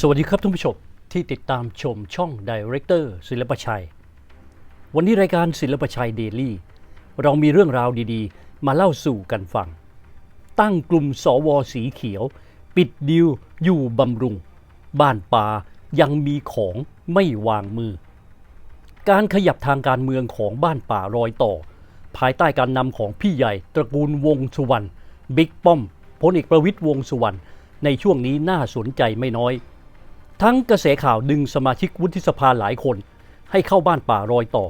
สวัสดีครับท่านผู้ชมที่ติดตามชมช่อง Director ศิลปชัย วันนี้รายการศิลปชัยเดลี่ เรามีเรื่องราวดีๆ มาเล่าสู่กันฟัง ตั้งกลุ่มสวสีเขียว ปิดดิวอยู่บำรุง บ้านป่ายังมีของไม่วางมือ การขยับทางการเมืองของบ้านป่ารอยต่อ ภายใต้การนำของพี่ใหญ่ตระกูลวงสุวรรณบิ๊กป้อมพลเอกประวิตยวงสุวรรณในช่วงนี้น่าสนใจไม่น้อย ทั้งกระแสข่าวดึงสมาชิกวุฒิสภาหลายคน ให้เข้าบ้านป่ารอยต่อ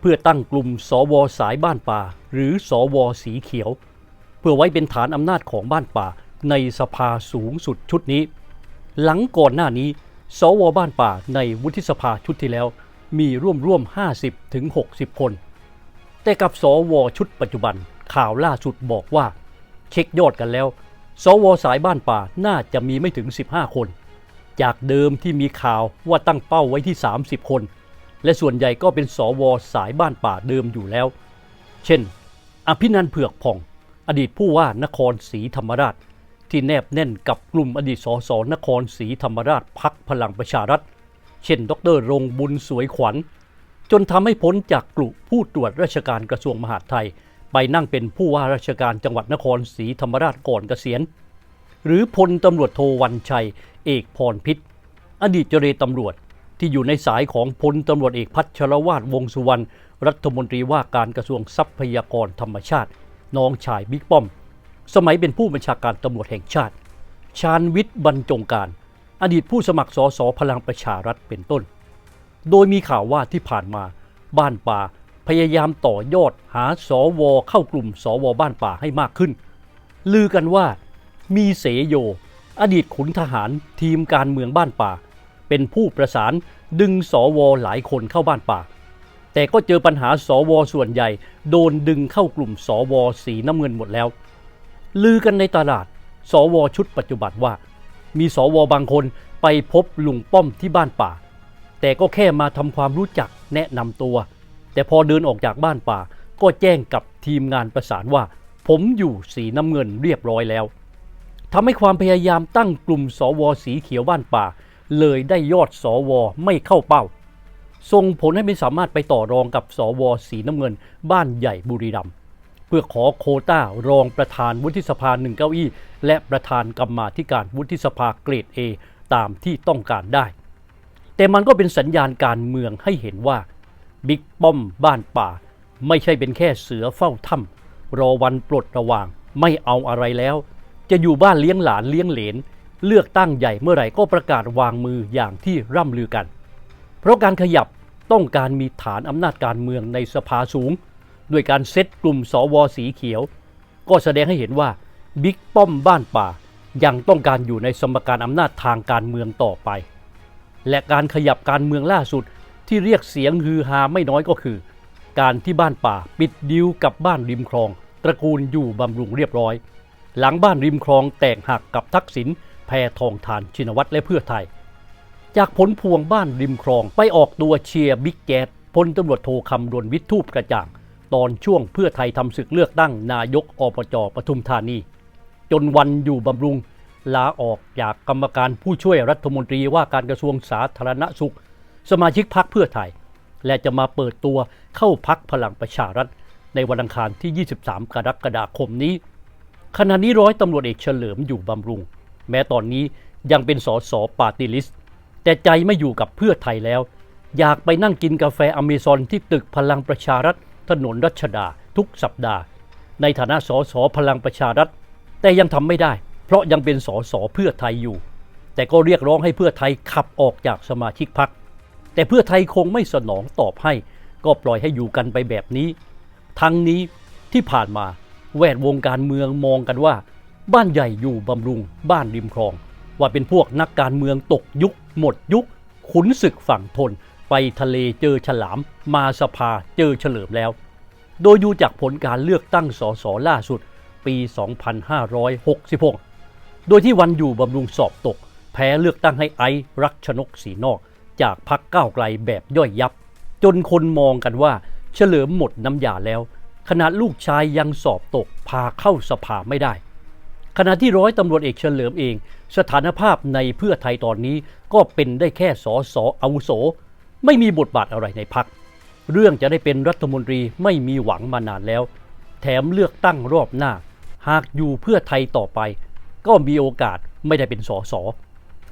เพื่อตั้งกลุ่มสวสายบ้านป่า หรือสวสีเขียว เพื่อไว้เป็นฐานอำนาจของบ้านป่า ในสภาสูงสุดชุดนี้ หลังก่อนหน้านี้ สวบ้านป่าในวุฒิสภาชุดที่แล้ว มีร่วมร่วม 50ถึง60 คน แต่กับสวชุดปัจจุบันข่าวล่าสุดบอกว่า เช็คยอดกันแล้ว สวสายบ้านป่าน่าจะมีไม่ถึง 15 คน จากเดิมที่มีข่าวว่าตั้งเป้าไว้ที่ 30 คน และส่วนใหญ่ก็เป็นสวสายบ้านป่าเดิมอยู่แล้ว เช่น อภินันเผือกผ่อง อดีตผู้ว่านครศรีธรรมราช ที่แนบแน่นกับกลุ่มอดีตสสนครศรีธรรมราชพักพลังประชารัฐ เช่น ดรรงบุญสวยขวัญ จนทำให้พ้นจากกลุ่มผู้ตรวจราชการกระทรวงมหาดไทย ไปนั่งเป็นผู้ว่าราชการจังหวัดนครศรีธรรมราชก่อนเกษียณหรือพลตำรวจโทวันชัย เอกพรพิษ อดีตเจรตำรวจที่อยู่ในสายของพลตำรวจเอกพัชรวาทวงสุวรรณรัฐมนตรีว่าการกระทรวงทรัพยากรธรรมชาติ น้องชายบิ๊กป้อม สมัยเป็นผู้บัญชาการตำรวจแห่งชาติ ชาญวิทย์บรรจงการ อดีตผู้สมัครสสพลังประชารัฐเป็นต้น โดยมีข่าวว่าที่ผ่านมาบ้านป่าพยายามต่อยอดหาสวเข้ากลุ่มสวบ้านป่าให้มากขึ้น ลือกันว่ามีเสโย อดีตขุนทหารทีมการเมืองบ้านป่า เป็นผู้ประสานดึงสวหลายคนเข้าบ้านป่า แต่ก็เจอปัญหาสวส่วนใหญ่ โดนดึงเข้ากลุ่มสวสีน้ำเงินหมดแล้ว ลือกันในตลาดสวชุดปัจจุบันว่า มีสวบางคนไปพบลุงป้อมที่บ้านป่า แต่ก็แค่มาทำความรู้จักแนะนำตัว แต่พอเดินออกจากบ้านป่า ก็แจ้งกับทีมงานประสานว่า ผมอยู่สีน้ำเงินเรียบร้อยแล้ว ทำให้ความพยายามตั้งกลุ่มสวสีเขียวบ้านป่า เลยได้ยอดสวไม่เข้าเป้า ส่งผลให้ไม่สามารถไปต่อรองกับสวสีน้ำเงิน บ้านใหญ่บุรีรัมย์เพื่อขอโคต้ารองประธานวุฒิสภาหนึ่งเก้าอี้ และประธานกรรมาธิการวุฒิสภาเกรด A ตามที่ต้องการได้ แต่มันก็เป็นสัญญาณการเมืองให้เห็นว่าบิ๊กป้อมบ้านป่า ไม่ใช่เป็นแค่เสือเฝ้าถ้ำรอวันปลดระวางไม่เอาอะไรแล้ว จะอยู่บ้านเลี้ยงหลานเลี้ยงเหลน เลือกตั้งใหญ่เมื่อไหร่ก็ประกาศวางมืออย่างที่ร่ำลือกัน เพราะการขยับต้องการมีฐานอำนาจการเมืองในสภาสูง ด้วยการเซตกลุ่มสวสีเขียว ก็แสดงให้เห็นว่าบิ๊กป้อมบ้านป่า ยังต้องการอยู่ในสมการอำนาจทางการเมืองต่อไป และการขยับการเมืองล่าสุดที่เรียกเสียงฮือฮาไม่น้อยก็คือ การที่บ้านป่าปิดดิวกับบ้านริมคลอง ตระกูลอยู่บำรุงเรียบร้อย หลังบ้านริมคลองแตกหักกับทักษิณแพทองทานชินวัตรและเพื่อไทย จากผลพวงบ้านริมคลองไปออกตัวเชียร์บิ๊กแก๊สพลตำรวจโทคำรณวิทูปกระจ่าง ตอนช่วงเพื่อไทยทำศึกเลือกตั้งนายกอบจปทุมธานี จนวันอยู่บำรุงลาออกจากกรรมการผู้ช่วยรัฐมนตรีว่าการกระทรวงสาธารณสุข สมาชิกพักเพื่อไทย และจะมาเปิดตัวเข้าพักพลังประชารัฐในวันอังคารที่ 23 กรกฎาคมนี้ ขณะนี้ร้อยตำรวจเอกเฉลิมอยู่บำรุง แม้ตอนนี้ยังเป็นสสปาร์ตี้ลิสแต่ใจไม่อยู่กับเพื่อไทยแล้ว อยากไปนั่งกินกาแฟอเมซอนที่ตึกพลังประชารัฐถนนรัชดาทุกสัปดาห์ ในฐานะสสพลังประชารัฐ แต่ยังทำไม่ได้ เพราะยังเป็นสสเพื่อไทยอยู่ แต่ก็เรียกร้องให้เพื่อไทยขับออกจากสมาชิกพรรคแต่เพื่อไทยคงไม่สนองตอบให้ ก็ปล่อยให้อยู่กันไปแบบนี้ ทั้งนี้ที่ผ่านมา แวดวงการเมืองมองกันว่า บ้านใหญ่อยู่บำรุงบ้านริมคลอง ว่าเป็นพวกนักการเมืองตกยุค หมดยุค ขุนศึกฝั่งทน ไปทะเลเจอฉลาม มาสภาเจอเฉลิมแล้ว โดยดูจากผลการเลือกตั้งสสล่าสุด ปี 2566 โดยที่วันอยู่บำรุงสอบตก แพ้เลือกตั้งให้ไอซ์รักชนกสีนอก จากพักก้าวไกลแบบย่อยยับ จนคนมองกันว่าเฉลิมหมดน้ำยาแล้ว ขนาดลูกชายยังสอบตกพาเข้าสภาไม่ได้ ขณะที่ร้อยตำรวจเอกเฉลิมเอง สถานภาพในเพื่อไทยตอนนี้ก็เป็นได้แค่สอสออาวุโส ไม่มีบทบาทอะไรในพัก เรื่องจะได้เป็นรัฐมนตรีไม่มีหวังมานานแล้ว แถมเลือกตั้งรอบหน้า หากอยู่เพื่อไทยต่อไป ก็มีโอกาสไม่ได้เป็นสอสอ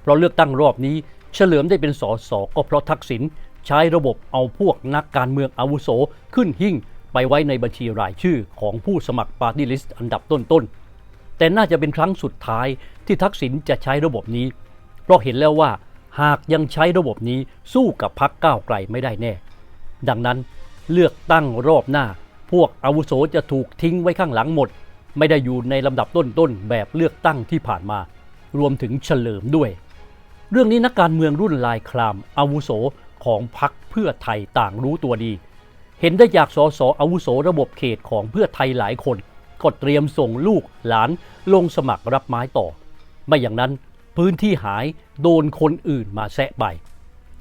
เพราะเลือกตั้งรอบนี้เฉลิมได้เป็นสอสอก็เพราะทักษิณใช้ระบบเอาพวกนักการเมืองอาวุโสขึ้นหิ่ง ไปไว้ในบัญชีรายชื่อของผู้สมัครปาร์ตี้ลิสต์อันดับต้นๆ แต่น่าจะเป็นครั้งสุดท้ายที่ทักษิณจะใช้ระบบนี้ เพราะเห็นแล้วว่าหากยังใช้ระบบนี้สู้กับพักก้าวไกลไม่ได้แน่ ดังนั้นเลือกตั้งรอบหน้า พวกอาวุโสจะถูกทิ้งไว้ข้างหลังหมด ไม่ได้อยู่ในลำดับต้นๆแบบเลือกตั้งที่ผ่านมา รวมถึงเฉลิมด้วย เรื่องนี้นักการเมืองรุ่นลายคลามอาวุโสของพักเพื่อไทยต่างรู้ตัวดี เห็นได้จากสสอาวุโสระบบเขตของเพื่อไทยหลายคนก็เตรียมส่งลูกหลานลงสมัครรับไม้ต่อ ไม่อย่างนั้นพื้นที่หายโดนคนอื่นมาแซะไป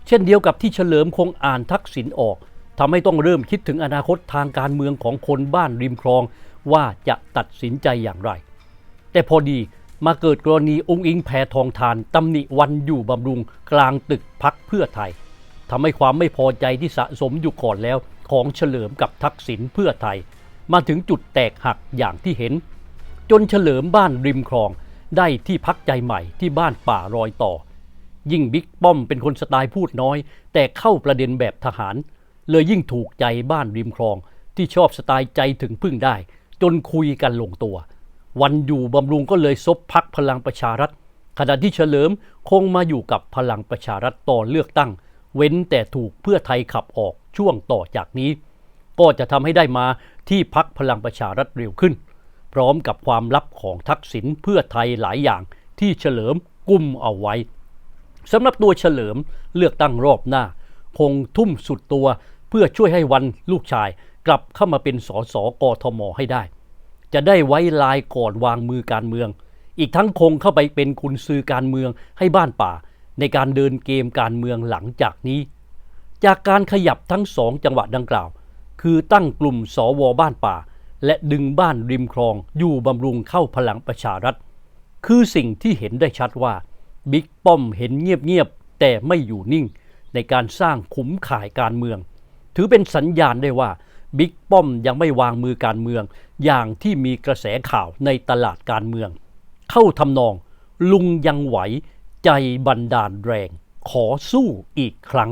เช่นเดียวกับที่เฉลิมคงอ่านทักษิณออกทำให้ต้องเริ่มคิดถึงอนาคตทางการเมืองของคนบ้านริมคลอง ว่าจะตัดสินใจอย่างไร แต่พอดีมาเกิดกรณีองค์อิงแพทองทานตำหนิวันอยู่บำรุงกลางตึกพักเพื่อไทยทำให้ความไม่พอใจที่สะสมอยู่ก่อนแล้ว ของเฉลิมกับทักษิณเพื่อไทย มาถึงจุดแตกหักอย่างที่เห็น จนเฉลิมบ้านริมคลองได้ที่พักใจใหม่ที่บ้านป่ารอยต่อ ยิ่งบิ๊กป้อมเป็นคนสไตล์พูดน้อย แต่เข้าประเด็นแบบทหาร เลยยิ่งถูกใจบ้านริมคลองที่ชอบสไตล์ใจถึงพึ่งได้ จนคุยกันลงตัว วันอยู่บำรุงก็เลยซบพักพลังประชารัฐ ขณะที่เฉลิมคงมาอยู่กับพลังประชารัฐต่อเลือกตั้ง เว้นแต่ถูกเพื่อไทยขับออก ช่วงต่อจากนี้ ก็จะทำให้ได้มาที่พักพลังประชารัฐเร็วขึ้น พร้อมกับความลับของทักษิณเพื่อไทยหลายอย่างที่เฉลิมกุมเอาไว้สำหรับตัวเฉลิมเลือกตั้งรอบหน้า คงทุ่มสุดตัวเพื่อช่วยให้วันลูกชายกลับเข้ามาเป็นสสกทมให้ได้ จะได้ไว้ลายก่อนวางมือการเมือง อีกทั้งคงเข้าไปเป็นคุณซือการเมืองให้บ้านป่า ในการเดินเกมการเมืองหลังจากนี้ จากการขยับทั้งสองจังหวะดังกล่าว คือตั้งกลุ่มสวบ้านป่า และดึงบ้านริมคลองอยู่บำรุงเข้าพลังประชารัฐ คือสิ่งที่เห็นได้ชัดว่าบิ๊กป้อมเห็นเงียบๆแต่ไม่อยู่นิ่ง ในการสร้างขุมข่ายการเมือง ถือเป็นสัญญาณได้ว่าบิ๊กป้อมยังไม่วางมือการเมือง อย่างที่มีกระแสข่าวในตลาดการเมือง เข้าทำนอง ลุงยังไหว ใจบันดาลแรง ขอสู้อีกครั้ง